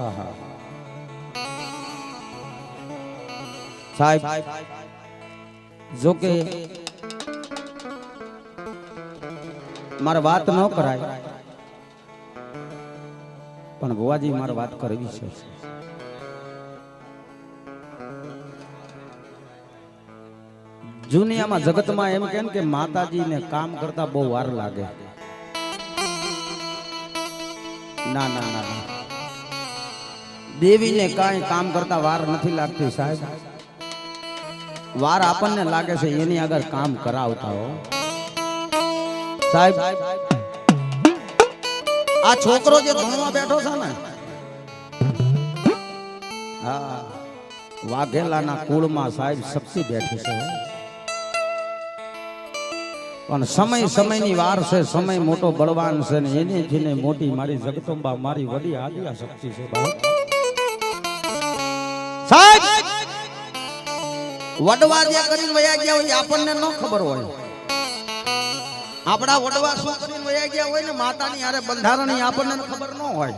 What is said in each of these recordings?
હા સાહેબ, જો કે મારે વાત ન કરાય, પણ ભુવાજી મારે વાત કરવી છે. જુનિયામાં જગતમાં એમ કેમ કે માતાજીને કામ કરતા બહુ વાર લાગે. ના ના ના. દેવીને કાંઈ કામ કરતા વાર નથી લાગતી સાહેબ. વાર આપણને લાગે છે એની આગળ કામ કરાવતા હો. સાહેબ, આ છોકરો જે ભણવા બેઠો છે ને, હા, વાઘેલાના કુળમાં સાહેબ શક્તિ બેઠી છે. પણ સમય સમયની વાર છે, સમય મોટો બળવાન છે ને, એની મોટી મારી જગદંબા, મારી વડી આદિયા શક્તિ છે બાપ. સાહેબ! વડવા જે કરીને વયા ગયા હોય આપણને ન ખબર હોય. આપણા વડવા શું કરીને વયા ગયા હોય ને માતાની હારે બંધારણી આપણને ખબર ન હોય.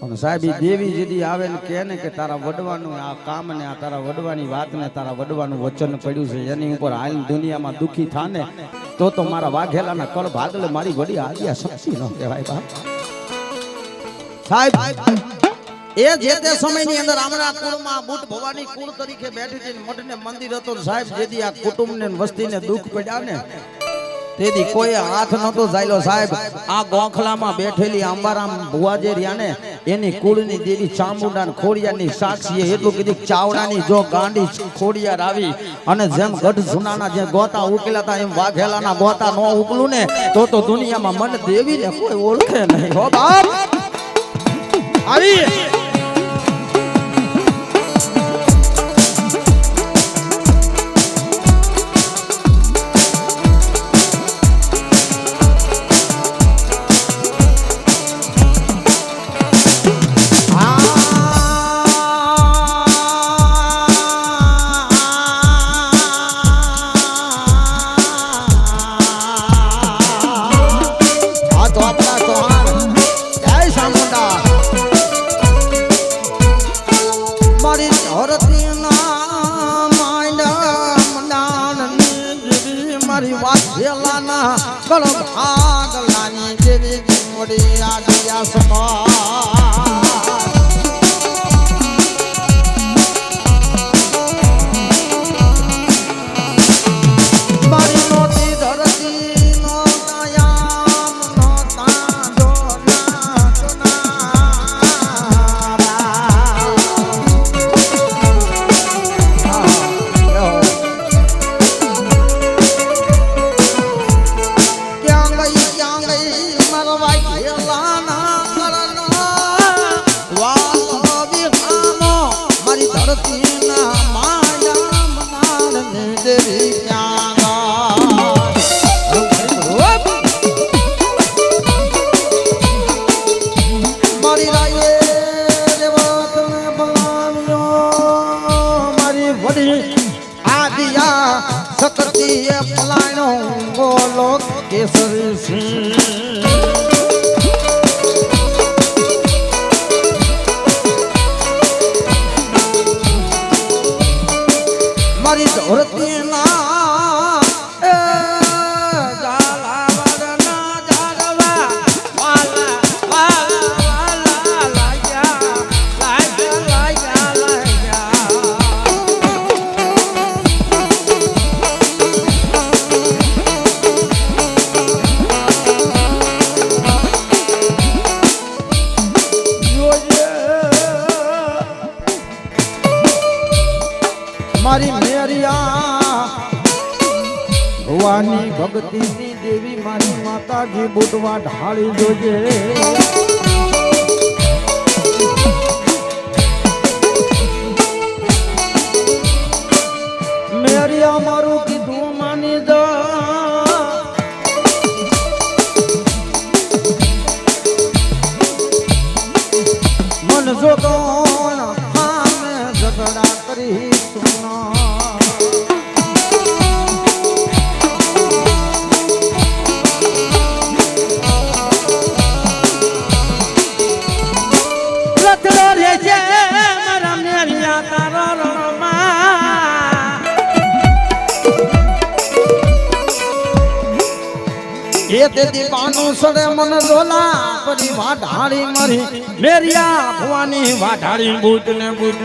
પણ સાહેબ એ દેવી જેદી આવે ને કહે ને કે તારા વડવાનું આ કામ ને આ તારા વડવાની વાત ને તારા વડવાનું વચન પડ્યું છે એની ઉપર હાલ દુનિયામાં દુખી થાને તો તો મારા વાઘેલાના કળ ભાગલે મારી વડી આદિયા શક્તિ ન કહેવાય બાપ. સાહેબ! એ જે તે સમયની અંદર આમરા કુળમાં બુટ ભવાની કુળ તરીકે બેઠી હતી મઠને મંદિર હતો ને સાહેબ જેદી આ કુટુંબને ને વસ્તીને દુઃખ પડ્યા ને તેથી કોઈ હાથ નતો જાયલો સાહેબ. આ ગોખલામાં બેઠેલી અંબારામ ભુવાજે રહ્યા ને એની કુળની દેવી ચામુંડા ખોડિયા ખોડિયાની સાક્ષીએ એટલું કીધું ચાવડાની જો ગાંડી ખોડિયાર આવી અને જેમ ગઢ જુનાના જે ગોતા ઉકેલા હતા એમ વાઘેલાના ગોતા નો ઉકલું ને તો તો દુનિયામાં મન દેવીને કોઈ ઓળખે નહીં. હો બાપ. આવી. મારી ઢાળી જોજે. તેથી પાનું સડે મન રોલા પરી વાઢાળી મરી. મેરિયા ભવાની વાઢાળી બૂટ ને બૂટ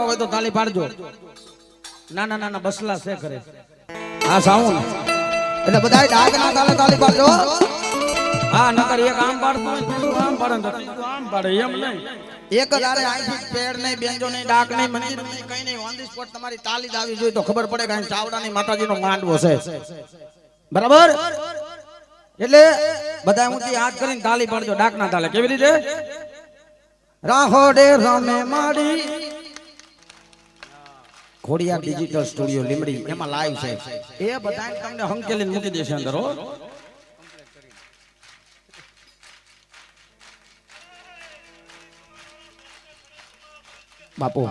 હોય તો બધા તાલે પાડજો ને નાના નાના બસલા છે કરે એટલે બધાય ડાકના તાલે તાલી પાડજો. હા, નકર એક આમ પાડતો હોય આમ પાડે ને આમ પાડે, એમ નહીં. એક જ અહીંથી પેડ નહીં, બેંજો નહીં, ડાક નહીં, મંદિર નહીં, કઈ નહીં. ઓન ધી સ્પોટ તમારી તાલી જ જોઈએ તો ખબર પડે કે ચાવડાની માતાજીનો માંડવો છે. બરાબર? એટલે બધા ઊંચી હાથ કરીને તાલી પાડજો, ડાકના તાલે. કેવી રીતે? રાહોડે રમે માડી. Khodiya digital studio Limdi. એમાં લાઈવ છે. એ બધા તમને હંકેલીને મૂકી દેશે અંદર, હો. બાપુ.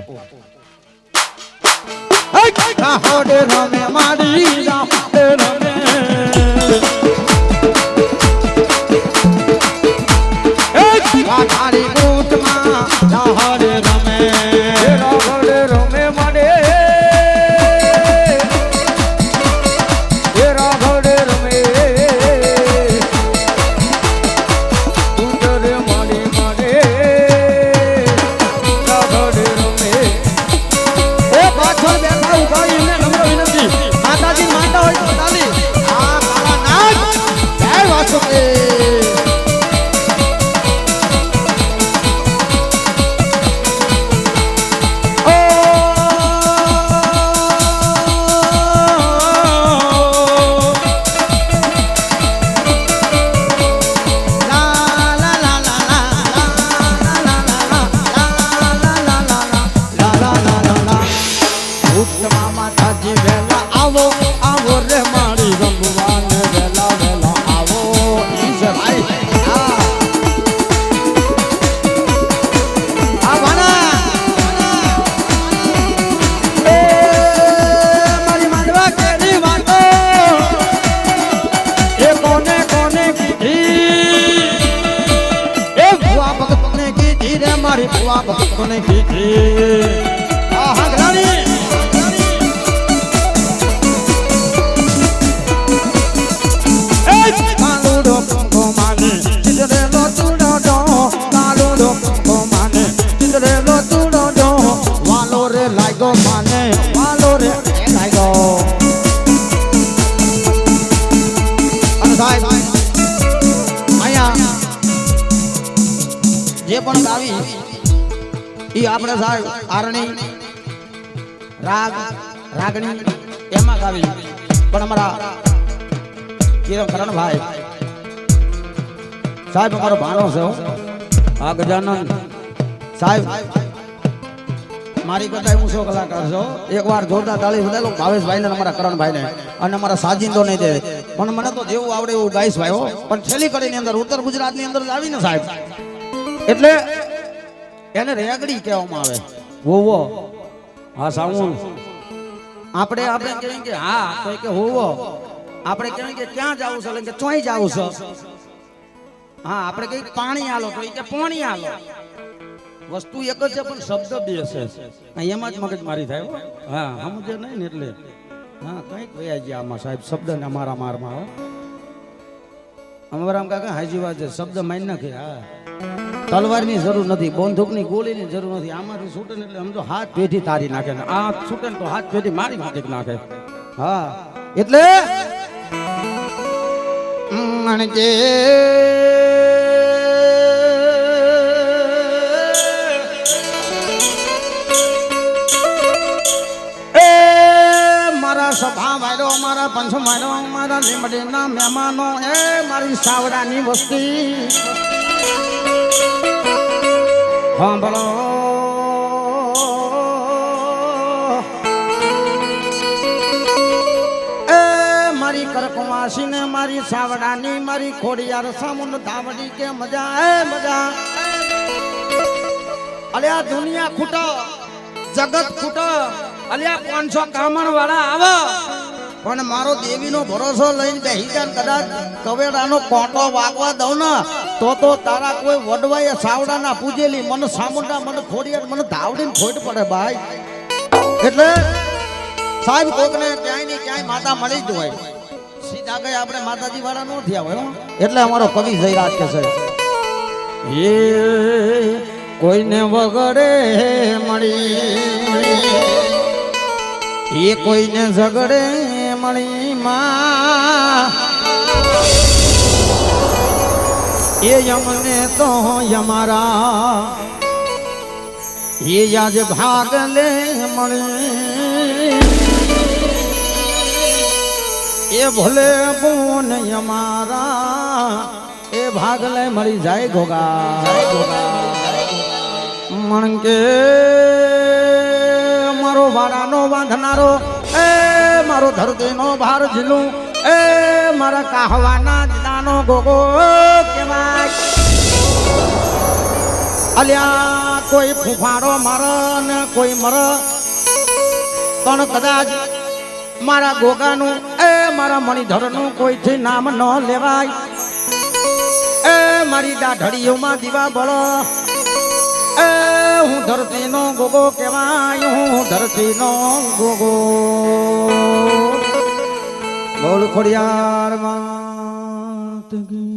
રાહોડે રમે માડી ભુવા ભક્તને કીધી આપણે સાહેબ આરણી રાગ રાગણી એમાં ગાવી. પણ અમારા કિરણ કરણભાઈ સાહેબ અમારો ભાણો છે આ ગજાનંદ સાહેબ મારી કરતા હું સો કલાકાર છો. એક વાર જોરદાર તાળી બધા ભાવેશભાઈ ને અમારા કરણભાઈ ને અને અમારા સાજિંદો ને જે. પણ મને તો જેવું આવડે એવું ગાઈશ ભાઈ હો. પણ છેલ્લી કડીની અંદર ઉત્તર ગુજરાતની અંદર જ આવીને સાહેબ. એટલે એને રેગડી કહેવામાં આવે. હોવો હા સાવું આપણે આપણે કહીએ કે હા તો કે હોવો આપણે કહીએ કે ક્યાં જવું છે? કે ચોઈ જવું છે. હા આપણે કહીએ પાણી આલો તો કે પાણી આલો. વસ્તુ એક જ છે પણ શબ્દ બે છે. એમાં જ મગજ મારી થાય હા. સમજે નહીં ને એટલે. હા કંઈક વયા ગયા આમાં સાહેબ શબ્દ ને અમારા મારમાં હો. અમારા આમ કાકા, હાજી વાત છે. શબ્દ મારી નાખે હા. તલવારની જરૂર નથી બંદૂકની ગોળીની જરૂર નથી. આમાંથી છૂટે એટલે આમ તો હાથ પેઢી તારી નાખે ને આ છૂટે તો હાથ પેઢી મારી માથે નાખે. હા. એટલે? મણકે મારા પંચ વાયરો મારા લીમડીના મહેમાનો, એ મારી સાવડાની વસ્તી. સાંભળો. એ મારી કરકવાસી ને મારી સાવડાની મારી ખોડિયાર સામુન ધાવડી કે મજા, એ મજા. અલે આ દુનિયા ખૂટો, જગત ખૂટો અલે આ પાંચસો કામણ વાળા આવો. પણ મારો દેવીનો ભરોસો લઈને બેહી જાય કદાચ કવેડાનો કોટો વાગવા દઉં ને, તો તો તારા કોઈ વડવાએ સાવડાના પૂજેલી મને સામુંડા મને ખોડિયાર મને ધાવડીને ખોટ પડે ભાઈ. એટલે સાહેબ કોકને ક્યાંય ને ક્યાંય માતા મળી જ હોય. સીધા કઈ આપણે માતાજી વાળા નો થયા હોય. એટલે અમારો કવિ જયરાજ કે છે. કોઈને વગડે મળી એ કોઈને ઝગડે મળી માં એ યમને તો યમારા. એ આજ ભાગ લે મળી. એ ભોલે બોન યમારા. એ ભાગ લે મળી જાય ઘોગા મણકે મારો વાળાનો બાંધનારો મારો ધરતીનો ભાર ઝીલું. એ મારા કાહવાના જિલ્લાનો ગોગો કેવાય અલ્યા, કોઈ ફૂફાડો મર ને કોઈ મર. પણ કદાચ મારા ગોગાનું, એ મારા મણિધરનું કોઈથી નામ ન લેવાય. એ મારી દાઢડીઓમાં દીવા બળો. એ હું ધરતીનો ગોગો કહેવાય, હું ધરતીનો ગોગો. બોલ ખોડિયાર માત કી